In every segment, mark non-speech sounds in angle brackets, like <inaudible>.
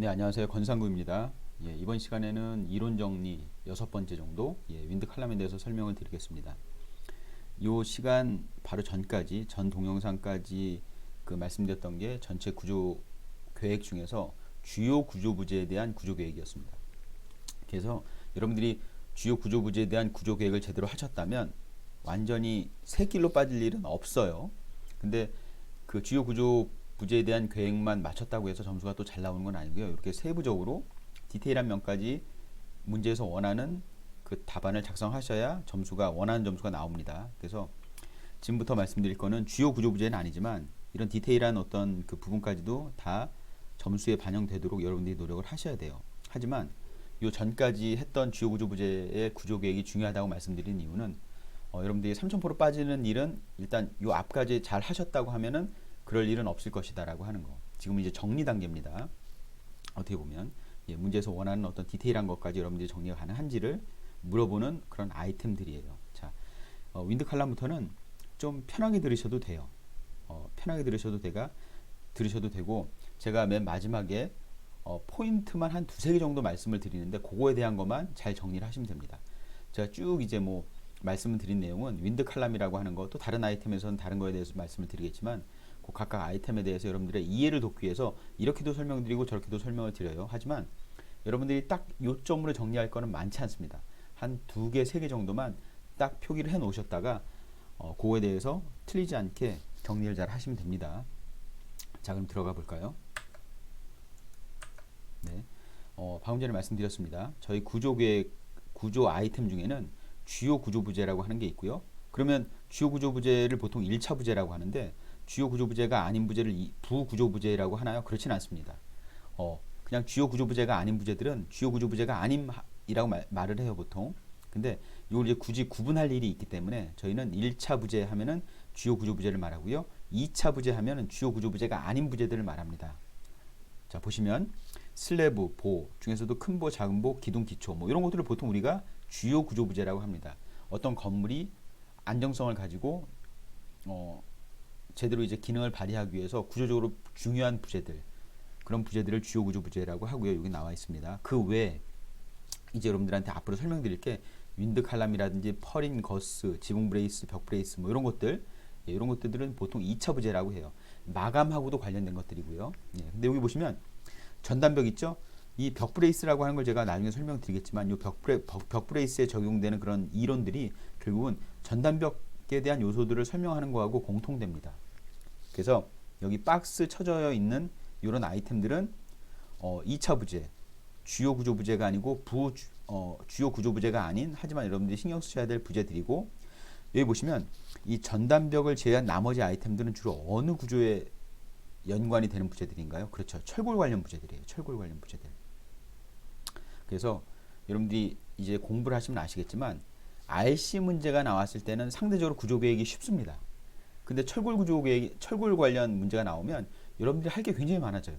네, 안녕하세요. 권상구입니다. 예, 이번 시간에는 이론 정리 여섯 번째 정도 예, 윈드 칼럼에 대해서 설명을 드리겠습니다. 이 시간 바로 전까지 전 동영상까지 그 말씀드렸던 게 전체 구조 계획 중에서 주요 구조 부재에 대한 구조 계획이었습니다. 그래서 여러분들이 주요 구조 부재에 대한 구조 계획을 제대로 하셨다면 완전히 새 길로 빠질 일은 없어요. 근데 그 주요 구조 부재에 대한 계획만 맞췄다고 해서 점수가 또 잘 나오는 건 아니고요. 이렇게 세부적으로 디테일한 면까지 문제에서 원하는 그 답안을 작성하셔야 점수가 원하는 점수가 나옵니다. 그래서 지금부터 말씀드릴 거는 주요 구조 부재는 아니지만 이런 디테일한 어떤 그 부분까지도 다 점수에 반영되도록 여러분들이 노력을 하셔야 돼요. 하지만 요 전까지 했던 주요 구조 부재의 구조 계획이 중요하다고 말씀드린 이유는 어, 여러분들이 3,000% 빠지는 일은 일단 요 앞까지 잘 하셨다고 하면은 그럴 일은 없을 것이다라고 하는 거. 지금 이제 정리 단계입니다. 어떻게 보면 예, 문제에서 원하는 어떤 디테일한 것까지 여러분들이 정리가 가능한지를 물어보는 그런 아이템들이에요. 자, 어, 윈드 칼럼부터는 좀 편하게 들으셔도 돼요. 어, 편하게 들으셔도 되가 들으셔도 되고 제가 맨 마지막에 어, 포인트만 한 두세 개 정도 말씀을 드리는데 그거에 대한 것만 잘 정리를 하시면 됩니다. 제가 쭉 이제 뭐 말씀을 드린 내용은 윈드 칼럼이라고 하는 거 또 다른 아이템에서는 다른 거에 대해서 말씀을 드리겠지만 그 각각 아이템에 대해서 여러분들의 이해를 돕기 위해서 이렇게도 설명드리고 저렇게도 설명을 드려요. 하지만 여러분들이 딱 요점으로 정리할 거는 많지 않습니다. 한 두 개, 세 개 정도만 딱 표기를 해 놓으셨다가 어, 그거에 대해서 틀리지 않게 정리를 잘 하시면 됩니다. 자, 그럼 들어가 볼까요? 네. 어, 방금 전에 말씀드렸습니다. 저희 구조 계획, 구조 아이템 중에는 주요 구조 부재라고 하는 게 있고요. 그러면 주요 구조 부재를 보통 1차 부재라고 하는데 주요 구조 부재가 아닌 부재를 부구조 부재라고 하나요? 그렇진 않습니다. 어, 그냥 주요 구조 부재가 아닌 부재들은 주요 구조 부재가 아님이라고 말, 말을 해요, 보통. 근데 이걸 이제 굳이 구분할 일이 있기 때문에 저희는 1차 부재 하면은 주요 구조 부재를 말하고요. 2차 부재 하면은 주요 구조 부재가 아닌 부재들을 말합니다. 자, 보시면 슬래브, 보 중에서도 큰 보, 작은 보, 기둥, 기초 뭐 이런 것들을 보통 우리가 주요 구조 부재라고 합니다. 어떤 건물이 안정성을 가지고 어, 제대로 이제 기능을 발휘하기 위해서 구조적으로 중요한 부재들 그런 부재들을 주요 구조 부재라고 하고요. 여기 나와 있습니다. 그 외에 이제 여러분들한테 앞으로 설명드릴 게 윈드 칼럼이라든지 펄인 거스, 지붕 브레이스, 벽 브레이스 뭐 이런 것들 예, 이런 것들은 보통 2차 부재라고 해요. 마감하고도 관련된 것들이고요. 예, 근데 여기 보시면 전단벽 있죠? 이 벽 브레이스라고 하는 걸 제가 나중에 설명드리겠지만 이벽 브레, 벽 브레이스에 적용되는 그런 이론들이 결국은 전단벽에 대한 요소들을 설명하는 거하고 공통됩니다. 그래서 여기 박스 쳐져 있는 이런 아이템들은 어, 2차 부재, 주요 구조 부재가 아니고 부 어, 주요 구조 부재가 아닌 하지만 여러분들이 신경 쓰셔야 될 부재들이고 여기 보시면 이 전단벽을 제외한 나머지 아이템들은 주로 어느 구조에 연관이 되는 부재들인가요? 그렇죠. 철골 관련 부재들이에요. 철골 관련 부재들. 그래서 여러분들이 이제 공부를 하시면 아시겠지만 RC 문제가 나왔을 때는 상대적으로 구조 계획이 쉽습니다. 근데 철골 구조 철골 관련 문제가 나오면 여러분들이 할 게 굉장히 많아져요.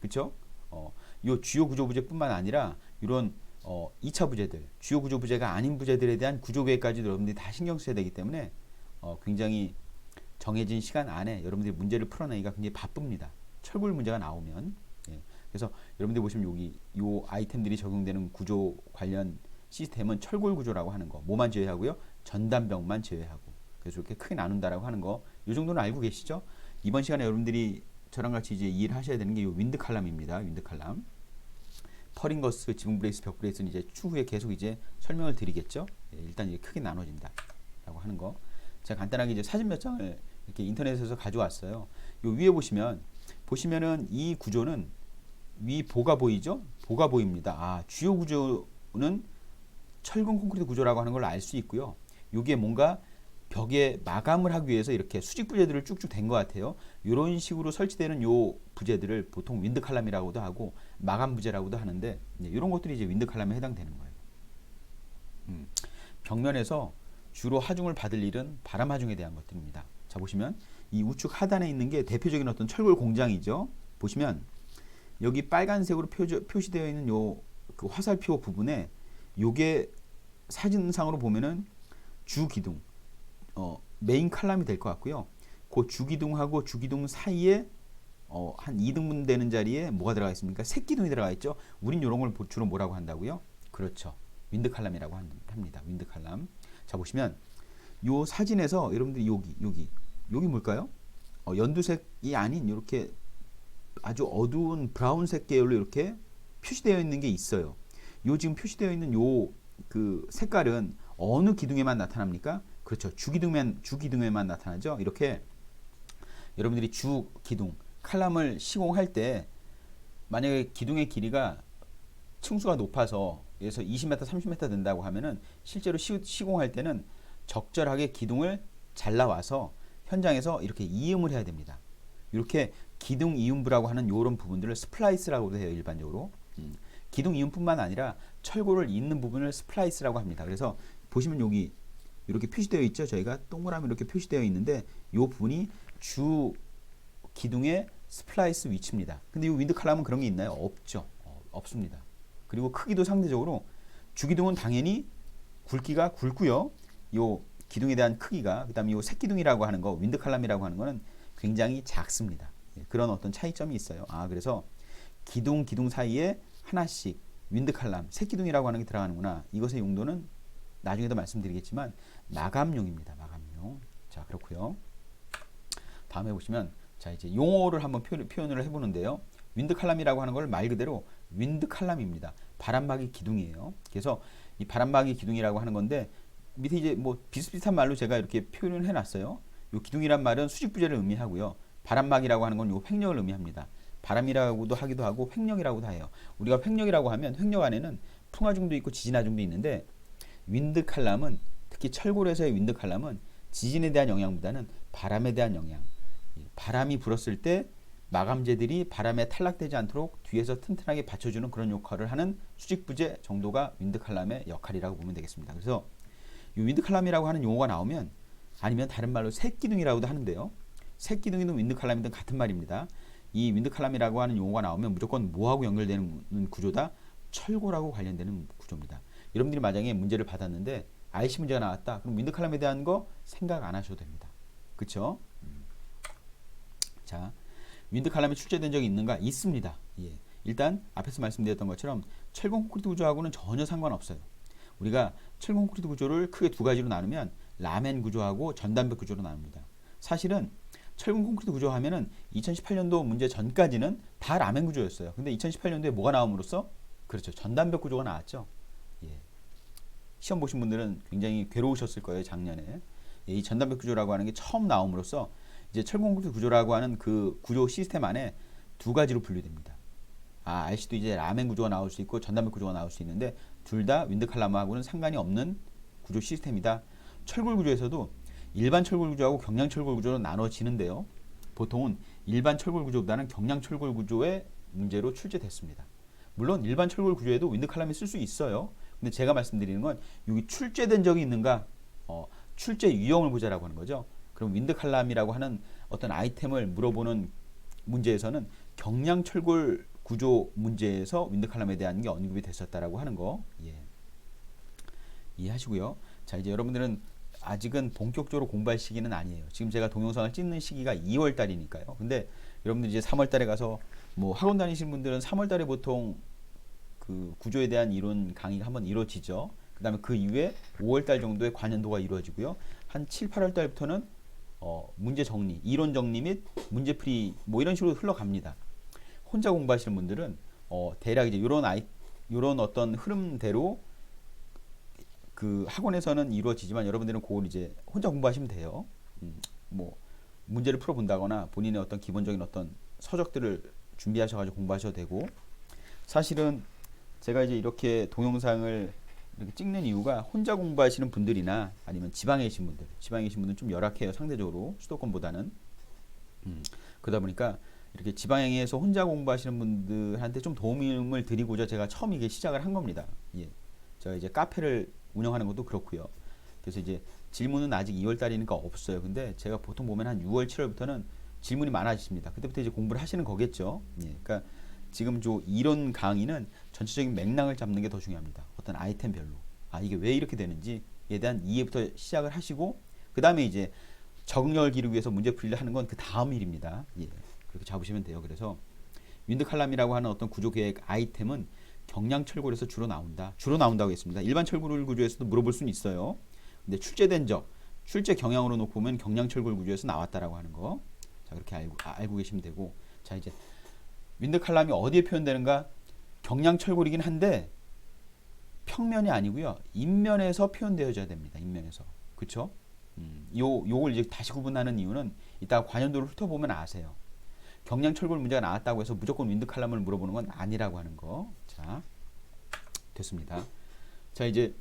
그렇죠? 어, 요 주요 구조 부재뿐만 아니라 이런 어, 2차 부재들, 주요 구조 부재가 아닌 부재들에 대한 구조 계획까지도 여러분들이 다 신경 써야 되기 때문에 어, 굉장히 정해진 시간 안에 여러분들이 문제를 풀어내기가 굉장히 바쁩니다. 철골 문제가 나오면. 예. 그래서 여러분들 보시면 여기 요 아이템들이 적용되는 구조 관련 시스템은 철골 구조라고 하는 거. 뭐만 제외하고요? 전단벽만 제외하고. 그래서 이렇게 크게 나눈다라고 하는 거. 이 정도는 알고 계시죠? 이번 시간에 여러분들이 저랑 같이 이제 이해를 하셔야 되는 게 이 윈드 칼럼입니다. 윈드 칼럼. 퍼링거스, 지붕 브레이스, 벽 브레이스는 이제 추후에 계속 이제 설명을 드리겠죠. 예, 일단 이게 크게 나눠진다라고 하는 거. 제가 간단하게 이제 사진 몇 장을 이렇게 인터넷에서 가져왔어요. 요 위에 보시면 보시면은 이 구조는 위 보가 보이죠? 보가 보입니다. 아, 주요 구조는 철근 콘크리트 구조라고 하는 걸 알 수 있고요. 요게 뭔가 벽에 마감을 하기 위해서 이렇게 수직 부재들을 쭉쭉 댄 것 같아요. 이런 식으로 설치되는 요 부재들을 보통 윈드 칼럼이라고도 하고 마감 부재라고도 하는데 이런 것들이 이제 윈드 칼럼에 해당되는 거예요. 음, 벽면에서 주로 하중을 받을 일은 바람 하중에 대한 것들입니다. 자 보시면 이 우측 하단에 있는 게 대표적인 어떤 철골 공장이죠. 보시면 여기 빨간색으로 표시, 되어 있는 요 그 화살표 부분에 요게 사진상으로 보면은 주 기둥 어, 메인 칼럼이 될 것 같고요. 그 주기둥하고 주기둥 사이에 어, 한 2등분 되는 자리에 뭐가 들어가 있습니까? 새기둥이 들어가 있죠. 우린 이런 걸 주로 뭐라고 한다고요? 그렇죠. 윈드 칼럼이라고 한- 합니다. 윈드 칼럼. 자 보시면 요 사진에서 여러분들이 여기 여기 여기 뭘까요? 어, 연두색이 아닌 이렇게 아주 어두운 브라운색 계열로 이렇게 표시되어 있는 게 있어요. 요 지금 표시되어 있는 요 그 색깔은 어느 기둥에만 나타납니까? 그렇죠. 주기둥에만 주기둥에만 나타나죠. 이렇게 여러분들이 주 기둥 칼럼을 시공할 때 만약에 기둥의 길이가 층수가 높아서 그래서 20m, 30m 된다고 하면은 실제로 시, 시공할 때는 적절하게 기둥을 잘라와서 현장에서 이렇게 이음을 해야 됩니다. 이렇게 기둥 이음부라고 하는 이런 부분들을 스플라이스라고도 해요 일반적으로. 음, 기둥 이음뿐만 아니라 철골을 잇는 부분을 스플라이스라고 합니다. 그래서 보시면 여기 이렇게 표시되어 있죠. 저희가 동그라미 이렇게 표시되어 있는데 이 부분이 주 기둥의 스플라이스 위치입니다. 근데 이 윈드 칼럼은 그런 게 있나요? 없죠. 어, 없습니다. 그리고 크기도 상대적으로 주기둥은 당연히 굵기가 굵고요. 요 기둥에 대한 크기가 그다음에 요 새기둥이라고 하는 거 윈드 칼럼이라고 하는 거는 굉장히 작습니다. 예, 그런 어떤 차이점이 있어요. 아 그래서 기둥 기둥 사이에 하나씩 윈드 칼럼 새기둥이라고 하는 게 들어가는구나. 이것의 용도는 나중에도 말씀드리겠지만 마감용입니다. 마감용. 자 그렇고요. 다음에 보시면 자 이제 용어를 한번 표, 표현을 해보는데요. 윈드 칼럼이라고 하는 걸 말 그대로 윈드 칼럼입니다. 바람막이 기둥이에요. 그래서 이 바람막이 기둥이라고 하는 건데 밑에 이제 뭐 비슷비슷한 말로 제가 이렇게 표현을 해놨어요. 요 기둥이란 말은 수직부재를 의미하고요. 바람막이라고 하는 건 요 횡령을 의미합니다. 바람이라고도 하기도 하고 횡령이라고도 해요. 우리가 횡령이라고 하면 횡령 안에는 풍화중도 있고 지진화중도 있는데 윈드 칼럼은 특히 철골에서의 윈드 칼럼은 지진에 대한 영향보다는 바람에 대한 영향. 이 바람이 불었을 때 마감재들이 바람에 탈락되지 않도록 뒤에서 튼튼하게 받쳐주는 그런 역할을 하는 수직부재 정도가 윈드 칼럼의 역할이라고 보면 되겠습니다. 그래서 이 윈드 칼럼이라고 하는 용어가 나오면 아니면 다른 말로 새기둥이라고도 하는데요. 새기둥이든 윈드 칼럼이든 같은 말입니다. 이 윈드 칼럼이라고 하는 용어가 나오면 무조건 뭐하고 연결되는 구조다? 철골하고 관련되는 구조입니다. 여러분들이 만약에 문제를 받았는데 IC 문제가 나왔다. 그럼 윈드 칼럼에 대한 거 생각 안 하셔도 됩니다. 그렇죠? 자, 윈드 칼럼이 출제된 적이 있는가? 있습니다. 예. 일단 앞에서 말씀드렸던 것처럼 철공 콘크리트 구조하고는 전혀 상관없어요. 우리가 철공 콘크리트 구조를 크게 두 가지로 나누면 라멘 구조하고 전담백 구조로 나눕니다. 사실은 철근 콘크리트 구조 하면은 2018년도 문제 전까지는 다 라멘 구조였어요. 근데 2018년도에 뭐가 나옴으로써 그렇죠. 전담백 구조가 나왔죠. 예. 시험 보신 분들은 굉장히 괴로우셨을 거예요, 작년에. 예, 이 전담백 구조라고 하는 게 처음 나옴으로써 이제 콘크리트 구조라고 하는 그 구조 시스템 안에 두 가지로 분류됩니다. 아, RC도 이제 라멘 구조가 나올 수 있고 전담백 구조가 나올 수 있는데 둘 다 윈드 칼럼하고는 상관이 없는 구조 시스템이다. 철골 구조에서도 일반 철골 구조하고 경량 철골 구조로 나눠지는데요. 보통은 일반 철골 구조보다는 경량 철골 구조의 문제로 출제됐습니다. 물론 일반 철골 구조에도 윈드 칼럼이 쓸 수 있어요. 근데 제가 말씀드리는 건 여기 출제된 적이 있는가, 어, 출제 유형을 보자라고 하는 거죠. 그럼 윈드 칼럼이라고 하는 어떤 아이템을 물어보는 문제에서는 경량 철골 구조 문제에서 윈드 칼럼에 대한 게 언급이 됐었다라고 하는 거 예. 이해하시고요. 자 이제 여러분들은 아직은 본격적으로 공부할 시기는 아니에요. 지금 제가 동영상을 찍는 시기가 2월 달이니까요. 근데 여러분들 이제 3월 달에 가서 뭐 학원 다니시는 분들은 3월 달에 보통 그 구조에 대한 이론 강의가 한번 이루어지죠. 그 다음에 그 이후에 5월 달 정도에 관연도가 이루어지고요. 한 7, 8월 달부터는 어, 문제 정리, 이론 정리 및 문제 풀이 뭐 이런 식으로 흘러갑니다. 혼자 공부하시는 분들은 어, 대략 이제 이런 아이 이런 어떤 흐름대로 그 학원에서는 이루어지지만 여러분들은 그걸 이제 혼자 공부하시면 돼요. 음, 뭐 문제를 풀어 본다거나 본인의 어떤 기본적인 어떤 서적들을 준비하셔가지고 공부하셔도 되고 사실은 제가 이제 이렇게 동영상을 이렇게 찍는 이유가 혼자 공부하시는 분들이나 아니면 지방에 계신 분들, 지방에 계신 분들은 좀 열악해요 상대적으로 수도권보다는 음, 그러다 보니까 이렇게 지방에서 혼자 공부하시는 분들한테 좀 도움을 드리고자 제가 처음 이게 시작을 한 겁니다. 예. 제가 이제 카페를 운영하는 것도 그렇고요. 그래서 이제 질문은 아직 2월 달이니까 없어요. 근데 제가 보통 보면 한 6월, 7월부터는 질문이 많아지십니다. 그때부터 이제 공부를 하시는 거겠죠. 예. 그러니까 지금 저 이론 강의는 전체적인 맥락을 잡는 게 더 중요합니다. 어떤 아이템별로. 아, 이게 왜 이렇게 되는지에 대한 이해부터 시작을 하시고, 그 다음에 이제 적응력을 기르기 위해서 문제 풀이를 하는 건 그 다음 일입니다. 예. 그렇게 잡으시면 돼요. 그래서 윈드 칼럼이라고 하는 어떤 구조 계획 아이템은 경량 철골에서 주로 나온다. 주로 나온다고 했습니다. 일반 철골 구조에서도 물어볼 수는 있어요. 근데 출제된 적, 출제 경향으로 놓고 보면 경량 철골 구조에서 나왔다라고 하는 거. 자, 그렇게 알고 아, 알고 계시면 되고. 자, 이제 윈드 칼럼이 어디에 표현되는가? 경량 철골이긴 한데 평면이 아니고요. 인면에서 표현되어져야 됩니다. 인면에서. 그렇죠? 음, 요 요걸 이제 다시 구분하는 이유는 이따 관연도를 훑어보면 아세요. 경량 철골 문제가 나왔다고 해서 무조건 윈드 칼럼을 물어보는 건 아니라고 하는 거. 자, 됐습니다. 자, 이제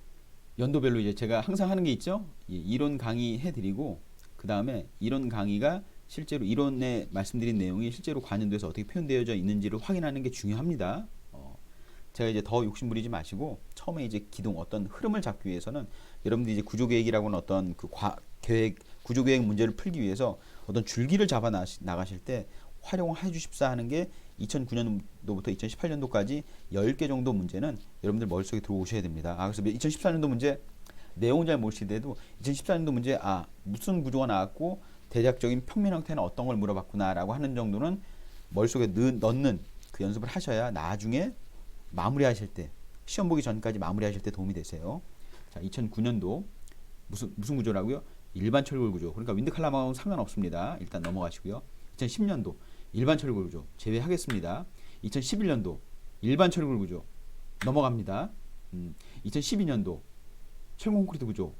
연도별로 이제 제가 항상 하는 게 있죠. 이 이론 강의 해 드리고 그 다음에 이론 강의가 실제로 이론에 말씀드린 내용이 실제로 관연도에서 어떻게 표현되어져 있는지를 확인하는 게 중요합니다. 어, 제가 이제 더 욕심부리지 마시고 처음에 이제 기둥 어떤 흐름을 잡기 위해서는 여러분들이 이제 구조 계획이라고 하는 어떤 그 과, 계획 구조 계획 문제를 풀기 위해서 어떤 줄기를 잡아 나가실 때 활용해 주십사 하는 게 2009년도부터 2018년도까지 10개 정도 문제는 여러분들 머릿속에 들어오셔야 됩니다. 아, 그래서 2014년도 문제 내용 잘 모르시더라도 2014년도 문제 아, 무슨 구조가 나왔고 대략적인 평면 형태는 어떤 걸 물어봤구나라고 하는 정도는 머릿속에 넣, 넣는 그 연습을 하셔야 나중에 마무리하실 때 시험 보기 전까지 마무리하실 때 도움이 되세요. 자, 2009년도 무슨 무슨 구조라고요? 일반 철골 구조. 그러니까 윈드 칼럼하고는 상관없습니다. 일단 넘어가시고요. 2010년도 일반 철골 구조 제외하겠습니다. 2011년도 일반 철골 구조 넘어갑니다. 음, 2012년도 철 콘크리트 구조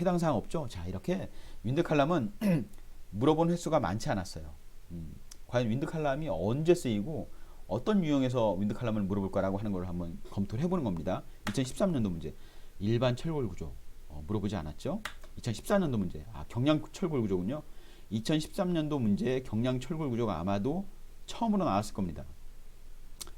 해당 사항 없죠? 자, 이렇게 윈드 칼럼은 <clears throat> 물어본 횟수가 많지 않았어요. 음, 과연 윈드 칼럼이 언제 쓰이고 어떤 유형에서 윈드 칼럼을 물어볼까라고 하는 걸 한번 검토를 해보는 겁니다. 2013년도 문제 일반 철골 구조 어, 물어보지 않았죠? 2014년도 문제 아 경량 철골 구조군요. 2013년도 문제 경량 철골 구조가 아마도 처음으로 나왔을 겁니다.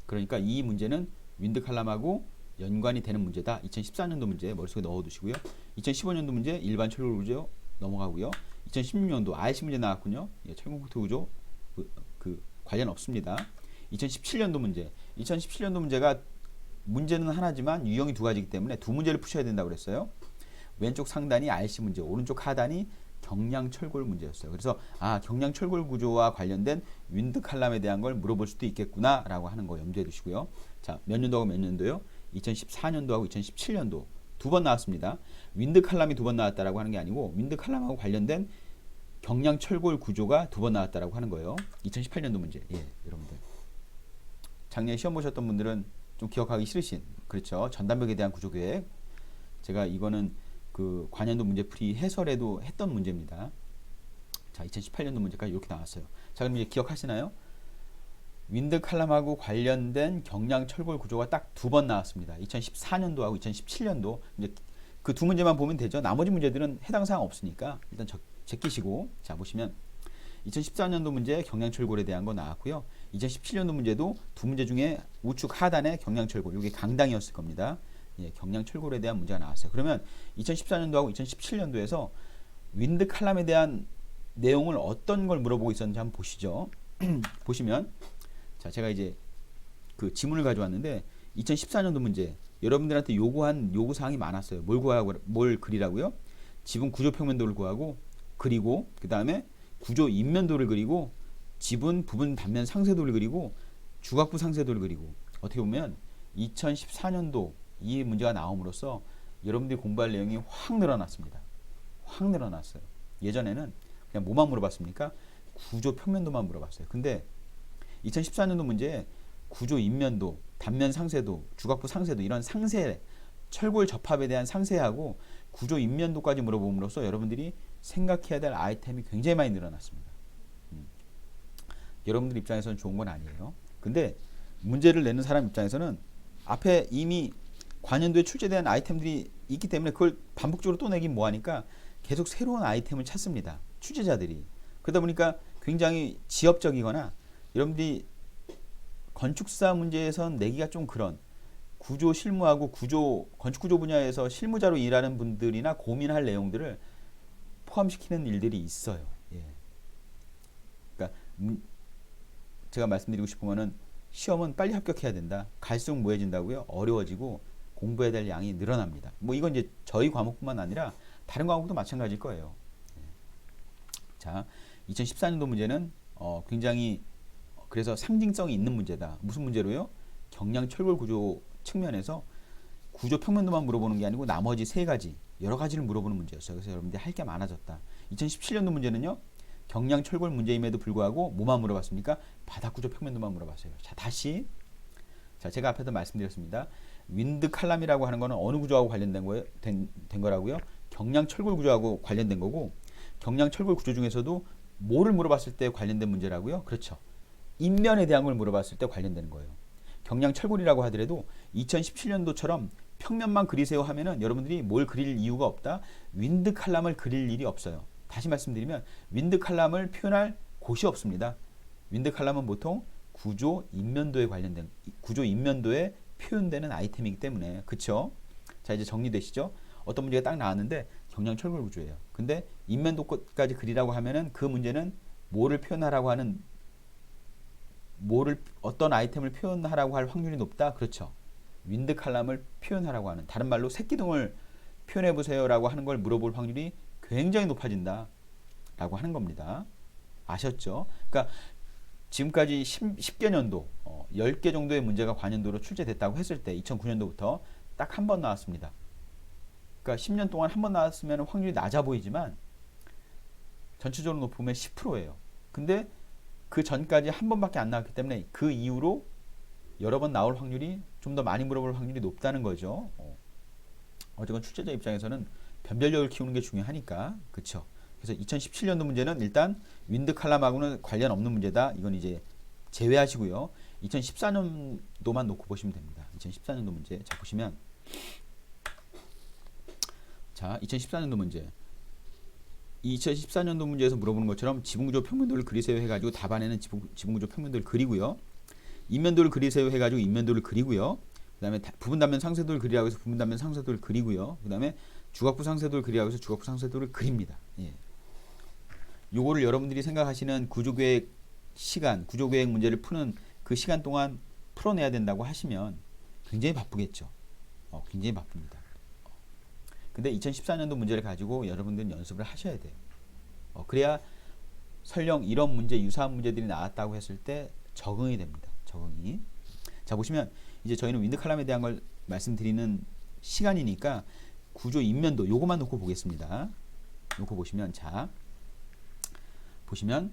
그러니까 이 문제는 윈드 칼럼하고 연관이 되는 문제다. 2014년도 문제 머릿속에 넣어두시고요. 2015년도 문제 일반 철골 구조 넘어가고요. 2016년도 IC 문제 나왔군요. 예, 철공구트 구조 그, 그 관련 없습니다. 2017년도 문제 2017년도 문제가 문제는 하나지만 유형이 두 가지이기 때문에 두 문제를 푸셔야 된다고 그랬어요. 왼쪽 상단이 RC 문제, 오른쪽 하단이 경량 철골 문제였어요. 그래서 아 경량 철골 구조와 관련된 윈드 칼럼에 대한 걸 물어볼 수도 있겠구나라고 하는 거 염두에 두시고요. 자, 몇 년도하고 몇 년도요? 2014년도하고 2017년도 두 번 나왔습니다. 윈드 칼럼이 두 번 나왔다라고 하는 게 아니고 윈드 칼럼하고 관련된 경량 철골 구조가 두 번 나왔다라고 하는 거예요. 2018년도 문제. 예, 여러분들. 작년에 시험 보셨던 분들은 좀 기억하기 싫으신 그렇죠. 전담벽에 대한 구조 계획. 제가 이거는 그 관연도 문제풀이 해설에도 했던 문제입니다. 자, 2018년도 문제까지 이렇게 나왔어요. 자, 그럼 이제 기억하시나요? 윈드 칼럼하고 관련된 경량 철골 구조가 딱 두 번 나왔습니다. 2014년도하고 2017년도 이제 그 두 문제만 보면 되죠. 나머지 문제들은 해당 사항 없으니까 일단 적, 제끼시고 자 보시면 2014년도 문제 경량 철골에 대한 거 나왔고요. 2017년도 문제도 두 문제 중에 우측 하단에 경량 철골, 이게 강당이었을 겁니다. 예, 경량 철골에 대한 문제가 나왔어요. 그러면 2014년도하고 2017년도에서 윈드 칼럼에 대한 내용을 어떤 걸 물어보고 있었는지 한번 보시죠. <clears throat> 보시면 자 제가 이제 그 지문을 가져왔는데 2014년도 문제 여러분들한테 요구한 요구 사항이 많았어요. 뭘 구하고 뭘 그리라고요? 지분 구조 평면도를 구하고 그리고 그 다음에 구조 인면도를 그리고 지분 부분 단면 상세도를 그리고 주각부 상세도를 그리고 어떻게 보면 2014년도 이 문제가 나옴으로써 여러분들이 공부할 내용이 확 늘어났습니다. 확 늘어났어요. 예전에는 그냥 뭐만 물어봤습니까? 구조 평면도만 물어봤어요. 근데 2014년도 문제에 구조 인면도, 단면 상세도, 주각부 상세도 이런 상세 철골 접합에 대한 상세하고 구조 인면도까지 물어봄으로써 여러분들이 생각해야 될 아이템이 굉장히 많이 늘어났습니다. 음. 여러분들 입장에서는 좋은 건 아니에요. 근데 문제를 내는 사람 입장에서는 앞에 이미 관연도에 출제된 아이템들이 있기 때문에 그걸 반복적으로 또 내긴 뭐하니까 계속 새로운 아이템을 찾습니다. 출제자들이. 그러다 보니까 굉장히 지엽적이거나 여러분들이 건축사 문제에선 내기가 좀 그런 구조 실무하고 구조 건축 구조 분야에서 실무자로 일하는 분들이나 고민할 내용들을 포함시키는 일들이 있어요. 예. 그러니까 제가 말씀드리고 싶은 거는 시험은 빨리 합격해야 된다. 갈수록 뭐해진다고요? 어려워지고 공부해야 될 양이 늘어납니다. 뭐 이건 이제 저희 과목뿐만 아니라 다른 과목도 마찬가지일 거예요. 예. 자, 2014년도 문제는 어, 굉장히 그래서 상징성이 있는 문제다. 무슨 문제로요? 경량 철골 구조 측면에서 구조 평면도만 물어보는 게 아니고 나머지 세 가지 여러 가지를 물어보는 문제였어요. 그래서 여러분들이 할 게 많아졌다. 2017년도 문제는요. 경량 철골 문제임에도 불구하고 뭐만 물어봤습니까? 바닥 구조 평면도만 물어봤어요. 자, 다시 자, 제가 앞에도 말씀드렸습니다. 윈드 칼럼이라고 하는 거는 어느 구조하고 관련된 거예요? 된, 된 거라고요? 경량 철골 구조하고 관련된 거고 경량 철골 구조 중에서도 뭐를 물어봤을 때 관련된 문제라고요? 그렇죠. 인면에 대한 걸 물어봤을 때 관련되는 거예요. 경량 철골이라고 하더라도 2017년도처럼 평면만 그리세요 하면은 여러분들이 뭘 그릴 이유가 없다. 윈드 칼럼을 그릴 일이 없어요. 다시 말씀드리면 윈드 칼럼을 표현할 곳이 없습니다. 윈드 칼럼은 보통 구조 인면도에 관련된 구조 인면도에 표현되는 아이템이기 때문에 그쵸? 자 이제 정리되시죠? 어떤 문제가 딱 나왔는데 경량 철골 구조예요. 근데 인면도까지 그리라고 하면은 그 문제는 뭐를 표현하라고 하는 뭐를 어떤 아이템을 표현하라고 할 확률이 높다. 그렇죠. 윈드 칼럼을 표현하라고 하는 다른 말로 새기둥을 표현해 보세요라고 하는 걸 물어볼 확률이 굉장히 높아진다라고 하는 겁니다. 아셨죠? 그러니까 지금까지 10, 개 년도 어, 10개 정도의 문제가 관연도로 출제됐다고 했을 때 2009년도부터 딱 한 번 나왔습니다. 그러니까 10년 동안 한 번 나왔으면 확률이 낮아 보이지만 전체적으로 높으면 10%예요. 근데 그 전까지 한 번밖에 안 나왔기 때문에 그 이후로 여러 번 나올 확률이 좀 더 많이 물어볼 확률이 높다는 거죠. 어. 어쨌건 출제자 입장에서는 변별력을 키우는 게 중요하니까 그렇죠. 그래서 2017년도 문제는 일단 윈드 칼럼하고는 관련 없는 문제다. 이건 이제 제외하시고요. 2014년도만 놓고 보시면 됩니다. 2014년도 문제 자 보시면 자 2014년도 문제 2014년도 문제에서 물어보는 것처럼 지붕구조 평면도를 그리세요 해가지고 답안에는 지붕, 지붕구조 평면도를 그리고요. 인면도를 그리세요 해가지고 인면도를 그리고요. 그 다음에 부분 단면 상세도를 그리라고 해서 부분 단면 상세도를 그리고요. 그 다음에 주각부 상세도를 그리라고 해서 주각부 상세도를 그립니다. 예. 요거를 여러분들이 생각하시는 구조계획 시간, 구조계획 문제를 푸는 그 시간 동안 풀어내야 된다고 하시면 굉장히 바쁘겠죠. 어, 굉장히 바쁩니다. 근데 2014년도 문제를 가지고 여러분들은 연습을 하셔야 돼요. 어, 그래야 설령 이런 문제, 유사한 문제들이 나왔다고 했을 때 적응이 됩니다. 적응이. 자, 보시면 이제 저희는 윈드 칼럼에 대한 걸 말씀드리는 시간이니까 구조 인면도 요것만 놓고 보겠습니다. 놓고 보시면 자 보시면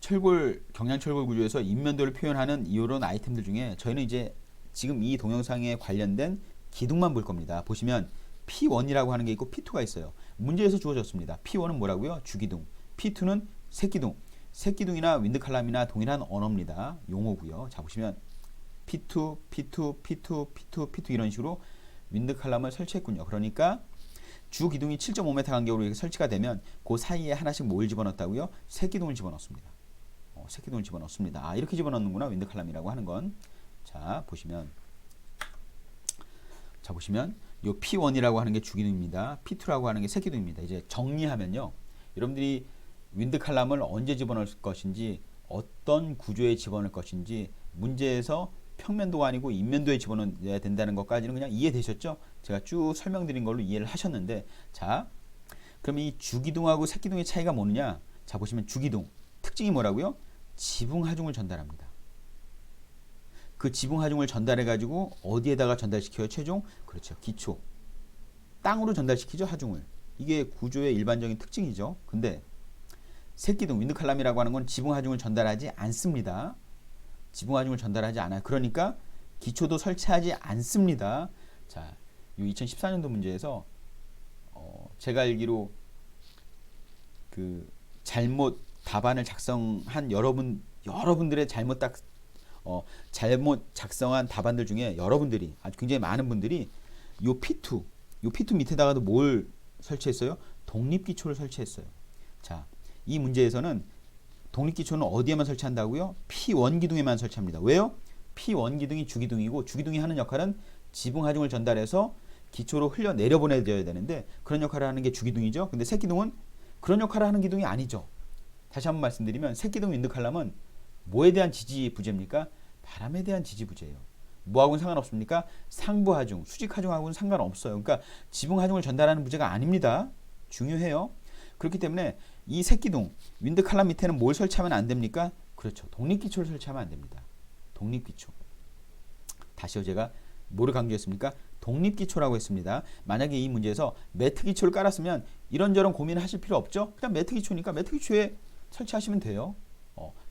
철골 경량 철골 구조에서 인면도를 표현하는 이런 아이템들 중에 저희는 이제 지금 이 동영상에 관련된 기둥만 볼 겁니다. 보시면 P1이라고 하는 게 있고 P2가 있어요. 문제에서 주어졌습니다. P1은 뭐라고요? 주기둥. P2는 새기둥. 새기둥이나 윈드칼럼이나 동일한 언어입니다. 용어고요. 자 보시면 P2, P2, P2, P2, P2 이런 식으로 윈드칼럼을 설치했군요. 그러니까 주 기둥이 7.5m 간격으로 이렇게 설치가 되면 그 사이에 하나씩 뭘 집어넣었다고요? 새 기둥을 집어넣습니다. 어, 새 기둥을 집어넣습니다. 아, 이렇게 집어넣는구나 윈드칼럼이라고 하는 건. 자 보시면 자 보시면 요 P1이라고 하는 게 주기둥입니다. P2라고 하는 게 새기둥입니다. 이제 정리하면요. 여러분들이 윈드 칼럼을 언제 집어넣을 것인지 어떤 구조에 집어넣을 것인지 문제에서 평면도가 아니고 인면도에 집어넣어야 된다는 것까지는 그냥 이해되셨죠? 제가 쭉 설명드린 걸로 이해를 하셨는데 자 그럼 이 주기둥하고 새기둥의 차이가 뭐느냐? 자 보시면 주기둥 특징이 뭐라고요? 지붕 하중을 전달합니다. 그 지붕 하중을 전달해 가지고 어디에다가 전달시켜요? 최종 그렇죠. 기초 땅으로 전달시키죠 하중을. 이게 구조의 일반적인 특징이죠. 근데 새끼둥 윈드 칼럼이라고 하는 건 지붕 하중을 전달하지 않습니다. 지붕 하중을 전달하지 않아요. 그러니까 기초도 설치하지 않습니다. 자, 이 2014년도 문제에서 어, 제가 알기로 그 잘못 답안을 작성한 여러분 여러분들의 잘못 딱 어, 잘못 작성한 답안들 중에 여러분들이 아주 굉장히 많은 분들이 요 P2, 요 P2 밑에다가도 뭘 설치했어요? 독립기초를 설치했어요. 자, 이 문제에서는 독립기초는 어디에만 설치한다고요? P1 기둥에만 설치합니다. 왜요? P1 기둥이 주기둥이고 주기둥이 하는 역할은 지붕 하중을 전달해서 기초로 흘려 내려 보내줘야 되는데 그런 역할을 하는 게 주기둥이죠. 근데 새기둥은 그런 역할을 하는 기둥이 아니죠. 다시 한번 말씀드리면 새기둥 윈드칼럼은 뭐에 대한 지지 부재입니까? 바람에 대한 지지 부재예요. 뭐하고는 상관없습니까? 상부 하중, 수직 하중하고는 상관없어요. 그러니까 지붕 하중을 전달하는 부재가 아닙니다. 중요해요. 그렇기 때문에 이 새끼둥 윈드 칼럼 밑에는 뭘 설치하면 안 됩니까? 그렇죠. 독립기초를 설치하면 안 됩니다. 독립기초. 다시요 제가 뭐를 강조했습니까? 독립기초라고 했습니다. 만약에 이 문제에서 매트기초를 깔았으면 이런저런 고민을 하실 필요 없죠. 그냥 매트기초니까 매트기초에 설치하시면 돼요.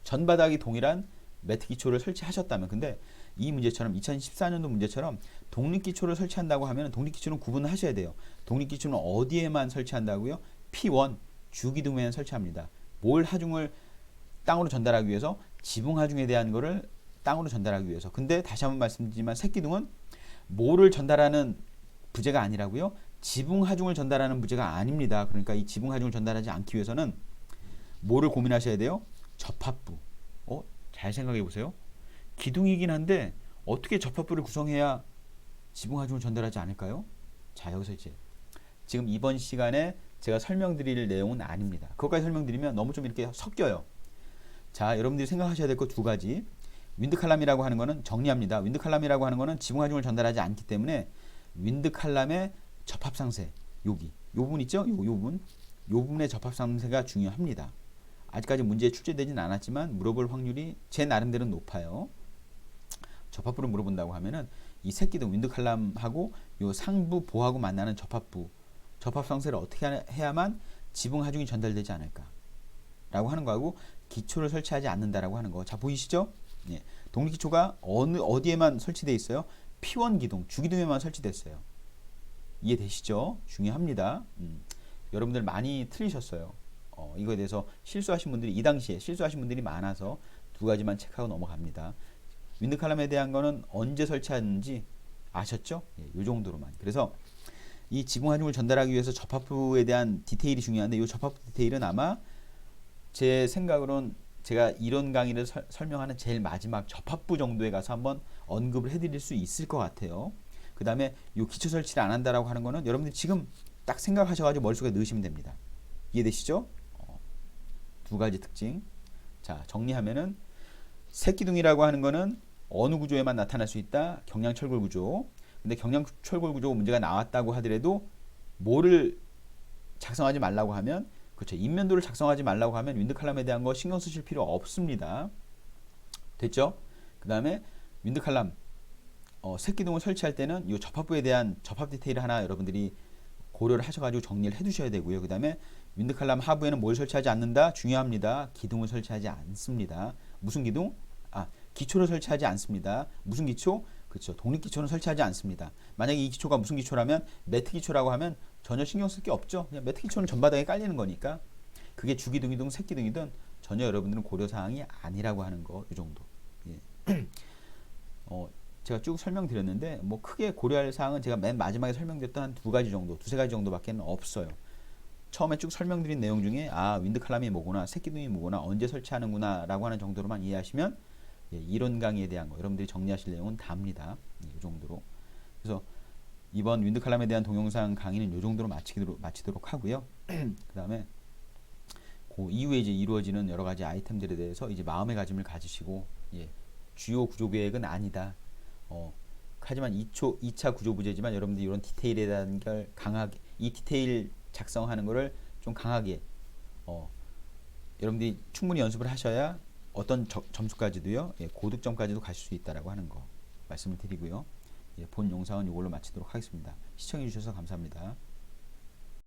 어, 전바닥이 동일한 매트 기초를 설치하셨다면 근데 이 문제처럼 2014년도 문제처럼 독립 기초를 설치한다고 하면 독립 기초는 구분을 하셔야 돼요. 독립 기초는 어디에만 설치한다고요? P1 주기둥에만 설치합니다. 뭘 하중을 땅으로 전달하기 위해서 지붕 하중에 대한 거를 땅으로 전달하기 위해서. 근데 다시 한번 말씀드리지만 새기둥은 뭐를 전달하는 부재가 아니라고요? 지붕 하중을 전달하는 부재가 아닙니다. 그러니까 이 지붕 하중을 전달하지 않기 위해서는 뭐를 고민하셔야 돼요? 접합부. 어? 잘 생각해 보세요. 기둥이긴 한데 어떻게 접합부를 구성해야 지붕 하중을 전달하지 않을까요? 자, 여기서 이제 지금 이번 시간에 제가 설명드릴 내용은 아닙니다. 그것까지 설명드리면 너무 좀 이렇게 섞여요. 자, 여러분들이 생각하셔야 될것두 가지. 윈드 칼럼이라고 하는 거는 정리합니다. 윈드 칼럼이라고 하는 거는 지붕 하중을 전달하지 않기 때문에 윈드 칼럼의 접합 상세 여기 요 부분 있죠? 요, 요 부분 요 부분의 접합 상세가 중요합니다. 아직까지 문제에 출제되진 않았지만 물어볼 확률이 제 나름대로는 높아요. 접합부를 물어본다고 하면은 이 새끼도 윈드 칼럼하고 요 상부 보하고 만나는 접합부 접합 상세를 어떻게 하- 해야만 지붕 하중이 전달되지 않을까라고 하는 거하고 기초를 설치하지 않는다라고 하는 거. 자 보이시죠? 예. 독립 기초가 어느 어디에만 설치되어 있어요? P1 기둥, 주기둥에만 설치됐어요. 이해되시죠? 중요합니다. 음. 여러분들 많이 틀리셨어요. 어, 이거에 대해서 실수하신 분들이 이 당시에 실수하신 분들이 많아서 두 가지만 체크하고 넘어갑니다. 윈드 칼럼에 대한 거는 언제 설치하는지 아셨죠? 예, 요 정도로만. 그래서 이 지붕 하중을 전달하기 위해서 접합부에 대한 디테일이 중요한데 이 접합부 디테일은 아마 제 생각으로는 제가 이론 강의를 설- 설명하는 제일 마지막 접합부 정도에 가서 한번 언급을 해드릴 수 있을 것 같아요. 그 다음에 이 기초 설치를 안 한다라고 하는 거는 여러분들 지금 딱 생각하셔가지고 머릿속에 넣으시면 됩니다. 이해되시죠? 어, 두 가지 특징. 자 정리하면은 새기둥이라고 하는 거는 어느 구조에만 나타날 수 있다? 경량철골 구조. 근데 경량철골 구조 문제가 나왔다고 하더라도 뭐를 작성하지 말라고 하면 그렇죠. 인면도를 작성하지 말라고 하면 윈드 칼럼에 대한 거 신경 쓰실 필요 없습니다. 됐죠? 그 다음에 윈드 칼럼 어, 새기둥을 설치할 때는 이 접합부에 대한 접합 디테일 하나 여러분들이 고려를 하셔가지고 정리를 해두셔야 되고요. 그 다음에 윈드 칼럼 하부에는 뭘 설치하지 않는다? 중요합니다. 기둥을 설치하지 않습니다. 무슨 기둥? 아 기초를 설치하지 않습니다. 무슨 기초? 그렇죠. 독립 기초는 설치하지 않습니다. 만약에 이 기초가 무슨 기초라면 매트 기초라고 하면 전혀 신경 쓸 게 없죠. 그냥 매트 기초는 전바닥에 깔리는 거니까 그게 주기둥이든 새기둥이든 전혀 여러분들은 고려 사항이 아니라고 하는 거 이 정도. 예. <clears throat> 어, 제가 쭉 설명드렸는데 뭐 크게 고려할 사항은 제가 맨 마지막에 설명드렸던 한 두 가지 정도, 두세 가지 정도밖에 없어요. 처음에 쭉 설명드린 내용 중에 아 윈드 칼럼이 뭐구나, 새기둥이 뭐구나, 언제 설치하는구나 라고 하는 정도로만 이해하시면 예, 이론 강의에 대한 거 여러분들이 정리하실 내용은 답니다. 예, 이 정도로. 그래서 이번 윈드 칼럼에 대한 동영상 강의는 이 정도로 마치도록, 마치도록 하고요. <clears throat> 그 다음에 그 이후에 이제 이루어지는 여러 가지 아이템들에 대해서 이제 마음의 가짐을 가지시고 예, 주요 구조 계획은 아니다. 어, 하지만 2초 2차 구조 부재지만 여러분들이 이런 디테일에 대한 걸 강하게 이 디테일 작성하는 거를 좀 강하게 어, 여러분들이 충분히 연습을 하셔야 어떤 저- 점수까지도요 예, 고득점까지도 가실 수 있다라고 하는 거 말씀을 드리고요 예, 본 영상은 이걸로 마치도록 하겠습니다 시청해 주셔서 감사합니다.